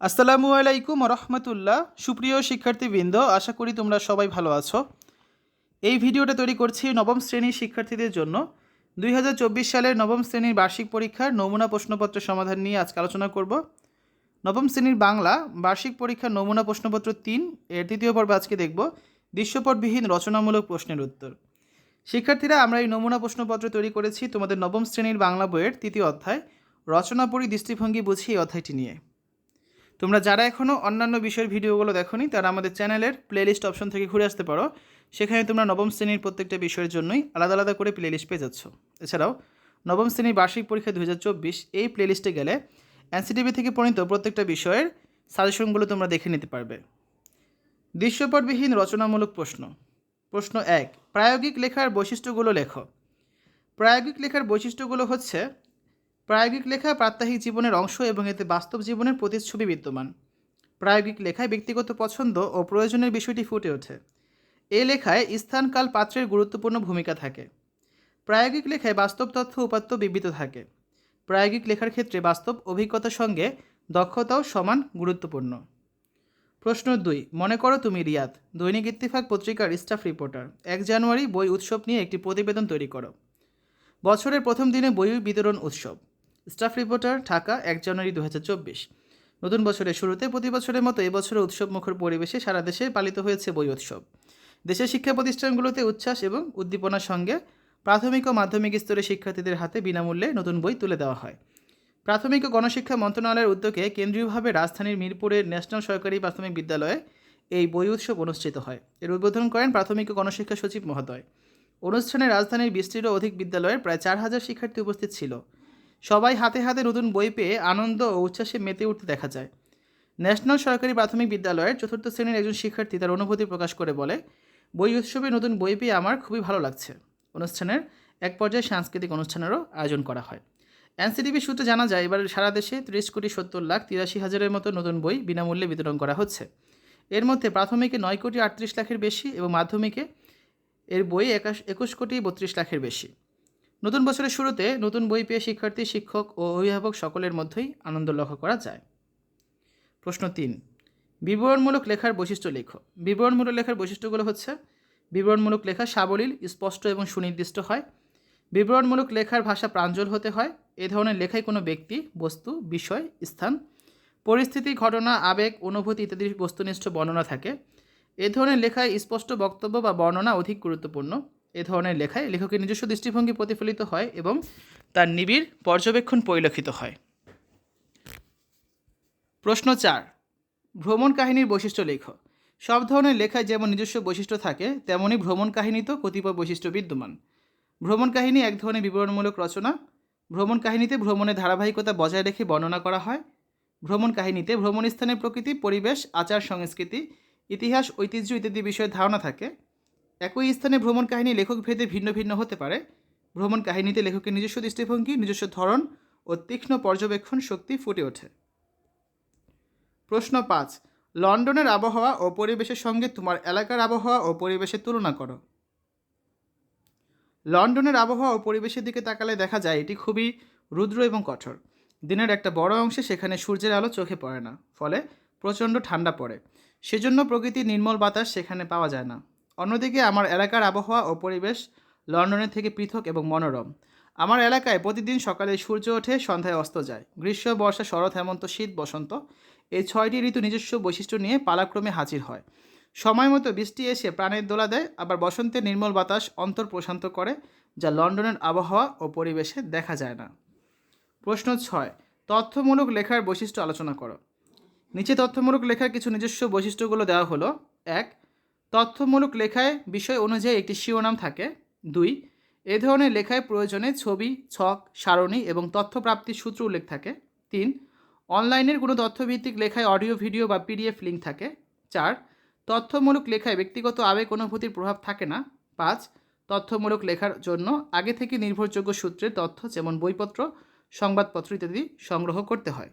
আসসালামু আলাইকুম রহমতুল্লাহ। সুপ্রিয় শিক্ষার্থীবৃন্দ, আশা করি তোমরা সবাই ভালো আছো। এই ভিডিওটা তৈরি করছি নবম শ্রেণির শিক্ষার্থীদের জন্য। দুই হাজার চব্বিশ সালের নবম শ্রেণির বার্ষিক পরীক্ষার নমুনা প্রশ্নপত্র সমাধান নিয়ে আজকে আলোচনা করব। নবম শ্রেণির বাংলা বার্ষিক পরীক্ষার নমুনা প্রশ্নপত্র তিন, এর তৃতীয় পর্বে আজকে দেখব দৃশ্যপটবিহীন রচনামূলক প্রশ্নের উত্তর। শিক্ষার্থীরা, আমরা এই নমুনা প্রশ্নপত্র তৈরি করেছি তোমাদের নবম শ্রেণির বাংলা বইয়ের তৃতীয় অধ্যায় রচনাপরি দৃষ্টিভঙ্গি বুঝি এই অধ্যায়টি নিয়ে। তোমরা যারা এখনও অন্যান্য বিষয়ের ভিডিওগুলো দেখোনি, তারা আমাদের চ্যানেলের প্লেলিস্ট অপশন থেকে ঘুরে আসতে পারো। সেখানে তোমরা নবম শ্রেণির প্রত্যেকটা বিষয়ের জন্যই আলাদা আলাদা করে প্লেলিস্ট পেয়ে যাচ্ছ। এছাড়াও, নবম শ্রেণির বার্ষিক পরীক্ষা দু হাজার চব্বিশ এই প্লেলিস্টে গেলে এনসিটিভি থেকে প্রণীত প্রত্যেকটা বিষয়ের সাজেশনগুলো তোমরা দেখে নিতে পারবে। দৃশ্যপটবিহীন রচনামূলক প্রশ্ন। প্রশ্ন এক, প্রায়োগিক লেখার বৈশিষ্ট্যগুলো লেখো। প্রায়োগিক লেখার বৈশিষ্ট্যগুলো হচ্ছে প্রায়োগিক লেখা প্রাত্যহিক জীবনের অংশ এবং এতে বাস্তব জীবনের প্রতিচ্ছবি বিদ্যমান। প্রায়োগিক লেখায় ব্যক্তিগত পছন্দ ও প্রয়োজনের বিষয়টি ফুটে ওঠে। এ লেখায় স্থানকাল পাত্রের গুরুত্বপূর্ণ ভূমিকা থাকে। প্রায়োগিক লেখায় বাস্তব তথ্য উপাত্ত বিবৃত থাকে। প্রায়োগিক লেখার ক্ষেত্রে বাস্তব অভিজ্ঞতার সঙ্গে দক্ষতাও সমান গুরুত্বপূর্ণ। প্রশ্ন দুই, মনে করো তুমি রিয়াদ, দৈনিক ইত্তেফাক পত্রিকার স্টাফ রিপোর্টার। এক জানুয়ারি বই উৎসব নিয়ে একটি প্রতিবেদন তৈরি করো। বছরের প্রথম দিনে বই বিতরণ উৎসব। স্টাফ রিপোর্টার ঢাকা, এক জানুয়ারি দু হাজার চব্বিশ। নতুন বছরের শুরুতে প্রতি বছরের মতো এবছরে উৎসব মুখর পরিবেশে সারা দেশে পালিত হয়েছে বই উৎসব। দেশের শিক্ষা প্রতিষ্ঠানগুলোতে উচ্ছ্বাস এবং উদ্দীপনার সঙ্গে প্রাথমিক ও মাধ্যমিক স্তরের শিক্ষার্থীদের হাতে বিনামূল্যে নতুন বই তুলে দেওয়া হয়। প্রাথমিক ও গণশিক্ষা মন্ত্রণালয়ের উদ্যোগে কেন্দ্রীয়ভাবে রাজধানীর মিরপুরের ন্যাশনাল সরকারি প্রাথমিক বিদ্যালয়ে এই বই উৎসব অনুষ্ঠিত হয়। এর উদ্বোধন করেন প্রাথমিক ও গণশিক্ষা সচিব মহোদয়। অনুষ্ঠানে রাজধানীর বিশটিরও অধিক বিদ্যালয়ের প্রায় চার হাজার শিক্ষার্থী উপস্থিত ছিল। সবাই হাতে হাতে নতুন বই পেয়ে আনন্দ ও উচ্ছ্বাসে মেতে উঠতে দেখা যায়। ন্যাশনাল সরকারি প্রাথমিক বিদ্যালয়ের চতুর্থ শ্রেণির একজন শিক্ষার্থী তার অনুভূতি প্রকাশ করে বলে, বই উৎসবে নতুন বই পেয়ে আমার খুবই ভালো লাগছে। অনুষ্ঠানের এক পর্যায়ে সাংস্কৃতিক অনুষ্ঠানেরও আয়োজন করা হয়। এনসিটিভি সূত্রে জানা যায় এবার সারা দেশে ত্রিশ কোটি সত্তর লাখ তিরাশি হাজারের মতো নতুন বই বিনামূল্যে বিতরণ করা হচ্ছে। এর মধ্যে প্রাথমিকে নয় কোটি আটত্রিশ লাখের বেশি এবং মাধ্যমিকে এর বই একাশ, একুশ কোটি বত্রিশ লাখের বেশি। নতুন বছরের শুরুতে নতুন বই পেয়ে শিক্ষার্থী, শিক্ষক ও অভিভাবক সকলের মধ্যেই আনন্দ লক্ষ্য করা যায়। প্রশ্ন তিন, বিবরণমূলক লেখার বৈশিষ্ট্য লেখো। বিবরণমূলক লেখার বৈশিষ্ট্যগুলো হচ্ছে, বিবরণমূলক লেখা সাবলীল, স্পষ্ট এবং সুনির্দিষ্ট হয়। বিবরণমূলক লেখার ভাষা প্রাঞ্জল হতে হয়। এ ধরনের লেখায় কোনো ব্যক্তি, বস্তু, বিষয়, স্থান, পরিস্থিতি, ঘটনা, আবেগ, অনুভূতি ইত্যাদি বস্তুনিষ্ঠ বর্ণনা থাকে। এ ধরনের লেখায় স্পষ্ট বক্তব্য বা বর্ণনা অধিক গুরুত্বপূর্ণ। এ ধরনের লেখায় লেখকের নিজস্ব দৃষ্টিভঙ্গি প্রতিফলিত হয় এবং তার নিবিড় পর্যবেক্ষণ পরিলক্ষিত হয়। প্রশ্ন চার, ভ্রমণ কাহিনীর বৈশিষ্ট্য লেখ। সব ধরনের লেখায় যেমন নিজস্ব বৈশিষ্ট্য থাকে তেমনই ভ্রমণ কাহিনীতেও কতিপয় বৈশিষ্ট্য বিদ্যমান। ভ্রমণ কাহিনী এক ধরনের বিবরণমূলক রচনা। ভ্রমণ কাহিনীতে ভ্রমণের ধারাবাহিকতা বজায় রেখে বর্ণনা করা হয়। ভ্রমণ কাহিনীতে ভ্রমণ স্থানের প্রকৃতি, পরিবেশ, আচার, সংস্কৃতি, ইতিহাস, ঐতিহ্য ইত্যাদি বিষয়ে ধারণা থাকে। একই স্থানে ভ্রমণ কাহিনী লেখক ভেদে ভিন্ন ভিন্ন হতে পারে। ভ্রমণ কাহিনীতে লেখকের নিজস্ব দৃষ্টিভঙ্গি, নিজস্ব ধরন ও তীক্ষ্ণ পর্যবেক্ষণ শক্তি ফুটে ওঠে। প্রশ্ন পাঁচ, লন্ডনের আবহাওয়া ও পরিবেশের সঙ্গে তোমার এলাকার আবহাওয়া ও পরিবেশের তুলনা করো। লন্ডনের আবহাওয়া ও পরিবেশের দিকে তাকালে দেখা যায় এটি খুবই রুদ্র এবং কঠোর। দিনের একটা বড় অংশে সেখানে সূর্যের আলো চোখে পড়ে না, ফলে প্রচণ্ড ঠান্ডা পড়ে। সেজন্য প্রকৃতির নির্মল বাতাস সেখানে পাওয়া যায় না। অন্যদিকে আমার এলাকার আবহাওয়া ও পরিবেশ লন্ডনের থেকে পৃথক এবং মনোরম। আমার এলাকায় প্রতিদিন সকালে সূর্য ওঠে, সন্ধ্যায় অস্ত যায়। গ্রীষ্ম, বর্ষা, শরৎ, হেমন্ত, শীত, বসন্ত এই ছয়টি ঋতু নিজস্ব বৈশিষ্ট্য নিয়ে পালাক্রমে হাজির হয়। সময় মতো বৃষ্টি এসে প্রাণের দোলা দেয়, আবার বসন্তের নির্মল বাতাস অন্তর প্রশান্ত করে, যা লন্ডনের আবহাওয়া ও পরিবেশে দেখা যায় না। প্রশ্ন ছয়, তথ্যমূলক লেখার বৈশিষ্ট্য আলোচনা করো। নিচে তথ্যমূলক লেখার কিছু নিজস্ব বৈশিষ্ট্যগুলো দেওয়া হলো। এক তথ্যমূলক লেখায় বিষয় অনুযায়ী একটি শিরোনাম থাকে। দুই, এ ধরনের লেখায় প্রয়োজনে ছবি, ছক, সারণী এবং তথ্যপ্রাপ্তির সূত্র উল্লেখ থাকে। তিন, অনলাইনের কোনো তথ্যভিত্তিক লেখায় অডিও, ভিডিও বা পিডিএফ লিঙ্ক থাকে। চার, তথ্যমূলক লেখায় ব্যক্তিগত আবেগ অনুভূতির প্রভাব থাকে না। পাঁচ, তথ্যমূলক লেখার জন্য আগে থেকে নির্ভরযোগ্য সূত্রের তথ্য যেমন বইপত্র, সংবাদপত্র ইত্যাদি সংগ্রহ করতে হয়।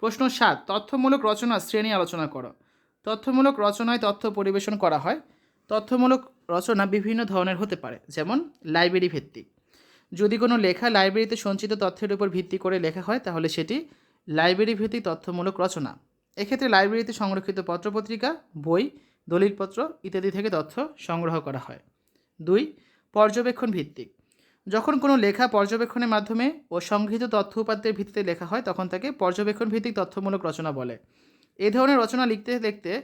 প্রশ্ন সাত, তথ্যমূলক রচনা শ্রেণি আলোচনা করো। তথ্যমূলক রচনায় তথ্য পরিবেশন করা হয়। তথ্যমূলক রচনা বিভিন্ন ধরনের হতে পারে, যেমন লাইব্রেরি ভিত্তিক। যদি কোনো লেখা লাইব্রেরিতে সঞ্চিত তথ্যের উপর ভিত্তি করে লেখা হয়, তাহলে সেটি লাইব্রেরি ভিত্তিক তথ্যমূলক রচনা। এক্ষেত্রে লাইব্রেরিতে সংরক্ষিত পত্রপত্রিকা, বই, দলিলপত্র ইত্যাদি থেকে তথ্য সংগ্রহ করা হয়। দুই, পর্যবেক্ষণ ভিত্তিক। যখন কোনো লেখা পর্যবেক্ষণের মাধ্যমে ও সংগৃহীত তথ্য উপাত্তের ভিত্তিতে লেখা হয়, তখন তাকে পর্যবেক্ষণ ভিত্তিক তথ্যমূলক রচনা বলে। এই ধরনের রচনা লিখতে লিখতে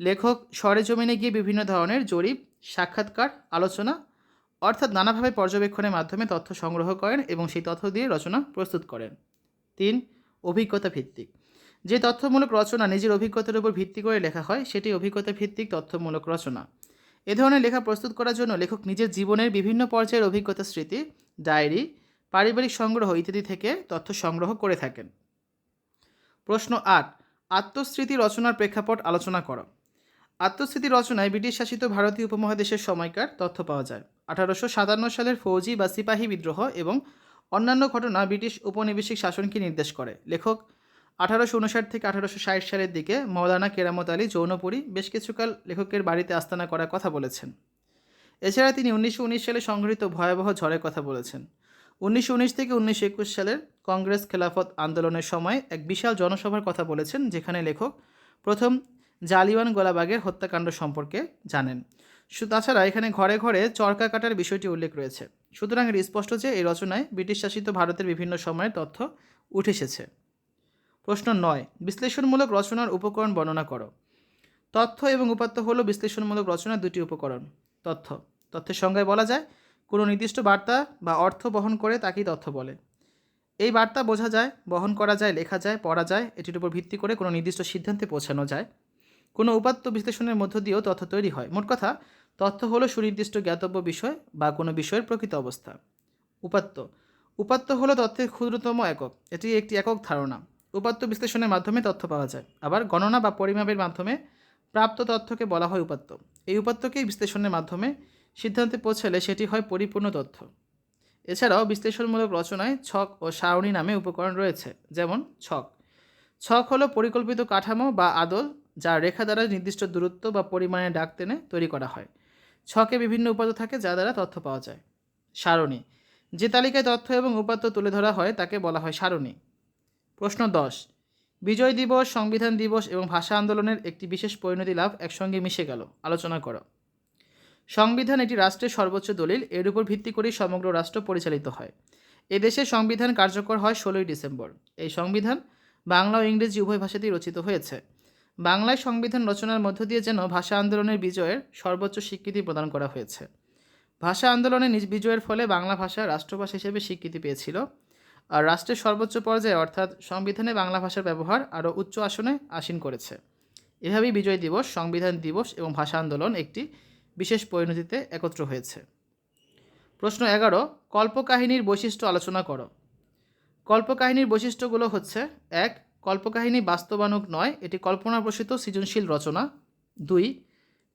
লেখক সরেজমিনে গিয়ে বিভিন্ন ধরনের জরিপ, সাক্ষাৎকার, আলোচনা, অর্থাৎ নানাভাবে পর্যবেক্ষণের মাধ্যমে তথ্য সংগ্রহ করেন এবং সেই তথ্য দিয়ে রচনা প্রস্তুত করেন। তিন, অভিজ্ঞতা ভিত্তিক। যে তথ্যমূলক রচনা নিজের অভিজ্ঞতার উপর ভিত্তি করে লেখা হয়, সেটি অভিজ্ঞতা ভিত্তিক তথ্যমূলক রচনা। এ ধরনের লেখা প্রস্তুত করার জন্য লেখক নিজের জীবনের বিভিন্ন পর্যায়ের অভিজ্ঞতা স্মৃতি, ডায়েরি, পারিবারিক সংগ্রহ ইত্যাদি থেকে তথ্য সংগ্রহ করে থাকেন। প্রশ্ন আট আত্মস্মৃতি রচনার প্রেক্ষাপট আলোচনা করো। আত্মস্মৃতি রচনায় ব্রিটিশ শাসিত ভারতীয় উপমহাদেশের সময়কার তথ্য পাওয়া যায়। আঠারোশো সাতান্ন সালের ফৌজি বা সিপাহী বিদ্রোহ এবং অন্যান্য ঘটনা ব্রিটিশ উপনিবেশিক শাসনকে নির্দেশ করে। লেখক আঠারোশো উনষাট থেকে আঠারোশো ষাট সালের দিকে মৌলানা কেরামত আলী যৌনপুরী বেশ কিছুকাল লেখকের বাড়িতে আস্তানা করার কথা বলেছেন। এছাড়া তিনি উনিশশো উনিশ সালে সংঘটিত ভয়াবহ ঝড়ের কথা বলেছেন। উনিশশো উনিশ থেকে উনিশশো একুশ সালের কংগ্রেস খেলাফত আন্দোলনের সময় এক বিশাল জনসভার কথা বলেছেন, যেখানে লেখক প্রথম জালিওয়ান গোলাবাগের হত্যাকাণ্ড সম্পর্কে জানেন। তাছাড়া এখানে ঘরে ঘরে চরকা কাটার বিষয়টি উল্লেখ রয়েছে। সুতরাং এর স্পষ্ট যে এই রচনায় ব্রিটিশ শাসিত ভারতের বিভিন্ন সময়ের তথ্য উঠে এসেছে। প্রশ্ন নয়, বিশ্লেষণমূলক রচনার উপকরণ বর্ণনা করো। তথ্য এবং উপাত্ত হলো বিশ্লেষণমূলক রচনার দুটি উপকরণ। তথ্য, তথ্যের সংজ্ঞায় বলা যায় কোনো নির্দিষ্ট বার্তা বা অর্থ বহন করে তাকেই তথ্য বলে। এই বার্তা বোঝা যায়, বহন করা যায়, লেখা যায়, পড়া যায়, এটির উপর ভিত্তি করে কোনো নির্দিষ্ট সিদ্ধান্তে পৌঁছানো যায়। কোনো উপাত্ত বিশ্লেষণের মধ্য দিয়েও তথ্য তৈরি হয়। মোট কথা, তথ্য হলো সুনির্দিষ্ট জ্ঞাতব্য বিষয় বা কোনো বিষয়ের প্রকৃত অবস্থা। উপাত্ত। উপাত্ত হলো তথ্যের ক্ষুদ্রতম একক। এটি একটি একক ধারণা। উপাত্ত বিশ্লেষণের মাধ্যমে তথ্য পাওয়া যায়। আবার গণনা বা পরিমাপের মাধ্যমে প্রাপ্ত তথ্যকে বলা হয় উপাত্ত। এই উপাত্তকেই বিশ্লেষণের মাধ্যমে সিদ্ধান্তে পৌঁছালে সেটি হয় পরিপূর্ণ তথ্য। এছাড়াও বিশ্লেষণমূলক রচনায় ছক ও সারণী নামে উপকরণ রয়েছে, যেমন ছক। ছক হলো পরিকল্পিত কাঠামো বা আদল যা রেখা দ্বারা নির্দিষ্ট দূরত্ব বা পরিমাণে ডাক টেনে তৈরি করা হয়। ছকে বিভিন্ন উপাত্ত থাকে যা দ্বারা তথ্য পাওয়া যায়। সারণী। যে তালিকায় তথ্য এবং উপাত্ত তুলে ধরা হয় তাকে বলা হয় সারণী। প্রশ্ন দশ। বিজয় দিবস, সংবিধান দিবস এবং ভাষা আন্দোলনের একটি বিশেষ পরিণতি লাভ একসঙ্গে মিশে গেল। আলোচনা করো। সংবিধান এটি রাষ্ট্রের সর্বোচ্চ দলিল। এর উপর ভিত্তি করেই সমগ্র রাষ্ট্র পরিচালিত হয়। এদেশের সংবিধান কার্যকর হয় ষোলোই ডিসেম্বর। এই সংবিধান বাংলা ও ইংরেজি উভয় ভাষাতেই রচিত হয়েছে। বাংলায় সংবিধান রচনার মধ্য দিয়ে যেন ভাষা আন্দোলনের বিজয়ের সর্বোচ্চ স্বীকৃতি প্রদান করা হয়েছে। ভাষা আন্দোলনের নিজ বিজয়ের ফলে বাংলা ভাষা রাষ্ট্রভাষা হিসেবে স্বীকৃতি পেয়েছিল। আর রাষ্ট্রের সর্বোচ্চ পর্যায়ে অর্থাৎ সংবিধানে বাংলা ভাষার ব্যবহার আরও উচ্চ আসনে আসীন করেছে। এভাবেই বিজয় দিবস, সংবিধান দিবস এবং ভাষা আন্দোলন একটি বিশেষ পরিণতিতে একত্র হয়েছে। প্রশ্ন এগারো, কল্পকাহিনীর বৈশিষ্ট্য আলোচনা করো। কল্পকাহিনীর বৈশিষ্ট্যগুলো হচ্ছে, এক, কল্পকাহিনী বাস্তবানুক নয়, এটি কল্পনাপ্রসূত সৃজনশীল রচনা। দুই,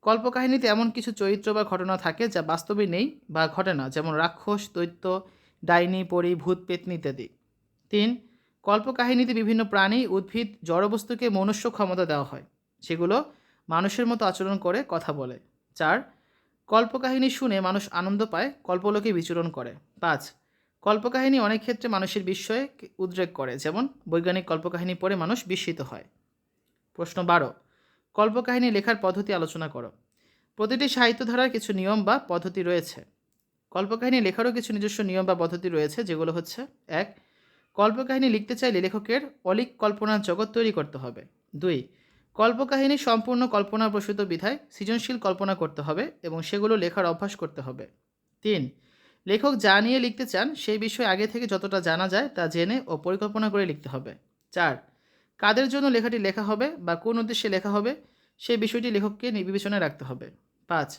কল্পকাহিনীতে এমন কিছু চরিত্র বা ঘটনা থাকে যা বাস্তবে নেই বা ঘটে না, যেমন রাক্ষস, দৈত্য, ডাইনি, পরি, ভূত, পেতনি ইত্যাদি। তিন, কল্পকাহিনীতে বিভিন্ন প্রাণী, উদ্ভিদ, জড়বস্তুকে মনুষ্য ক্ষমতা দেওয়া হয়। সেগুলো মানুষের মতো আচরণ করে, কথা বলে। চার কল্পকাহিনী শুনে মানুষ আনন্দ পায় কল্পলোকে বিচরণ করে। পাঁচ, কল্পকাহিনী অনেক ক্ষেত্রে মানুষের বিস্ময়ে উদ্রেক করে, যেমন বৈজ্ঞানিক কল্পকাহিনী পড়ে মানুষ বিস্মিত হয়। প্রশ্ন বারো, কল্পকাহিনী লেখার পদ্ধতি আলোচনা করো। প্রতিটি সাহিত্যধারার কিছু নিয়ম বা পদ্ধতি রয়েছে। কল্পকাহিনী লেখারও কিছু নিজস্ব নিয়ম বা পদ্ধতি রয়েছে, যেগুলো হচ্ছে, এক, কল্পকাহিনী লিখতে চাইলে লেখকের অলিক কল্পনার জগৎ তৈরি করতে হবে। দুই কল্পকাহিনী সম্পূর্ণ কল্পনা প্রসূত বিধায় সৃজনশীল কল্পনা করতে হবে এবং সেগুলো লেখার অভ্যাস করতে হবে। তিন, লেখক যা নিয়ে লিখতে চান সেই বিষয়ে আগে থেকে যতটা জানা যায় তা জেনে ও পরিকল্পনা করে লিখতে হবে। চার, কাদের জন্য লেখাটি লেখা হবে বা কোন উদ্দেশ্যে লেখা হবে সেই বিষয়টি লেখককে বিবেচনায় রাখতে হবে। পাঁচ,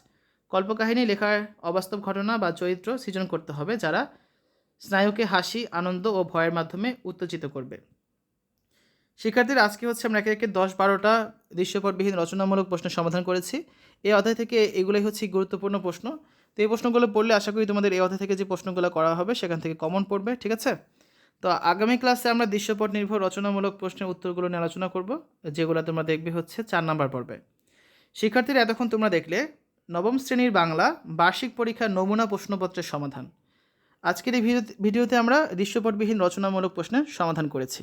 কল্পকাহিনী লেখার অবাস্তব ঘটনা বা চরিত্র সৃজন করতে হবে যারা স্নায়ুকে হাসি, আনন্দ ও ভয়ের মাধ্যমে উত্তেজিত করবে। শিক্ষার্থীরা, আজকে হচ্ছে আমরা একে একে দশ বারোটা দৃশ্যপটবিহীন রচনামূলক প্রশ্ন সমাধান করেছি। এই অধ্যায় থেকে এগুলোই হচ্ছে গুরুত্বপূর্ণ প্রশ্ন। তো এই প্রশ্নগুলো পড়লে আশা করি তোমাদের এই অধ্যায় থেকে যে প্রশ্নগুলো করা হবে সেখান থেকে কমন পড়বে, ঠিক আছে? তো আগামী ক্লাসে আমরা দৃশ্যপট নির্ভর রচনামূলক প্রশ্নের উত্তরগুলো নিয়ে আলোচনা করব, যেগুলো তোমরা দেখবে হচ্ছে চার নাম্বার পর্বে। শিক্ষার্থীরা, এতক্ষণ তোমরা দেখলে নবম শ্রেণির বাংলা বার্ষিক পরীক্ষার নমুনা প্রশ্নপত্রের সমাধান। আজকের এই ভিডিওতে আমরা দৃশ্যপটবিহীন রচনামূলক প্রশ্নের সমাধান করেছি।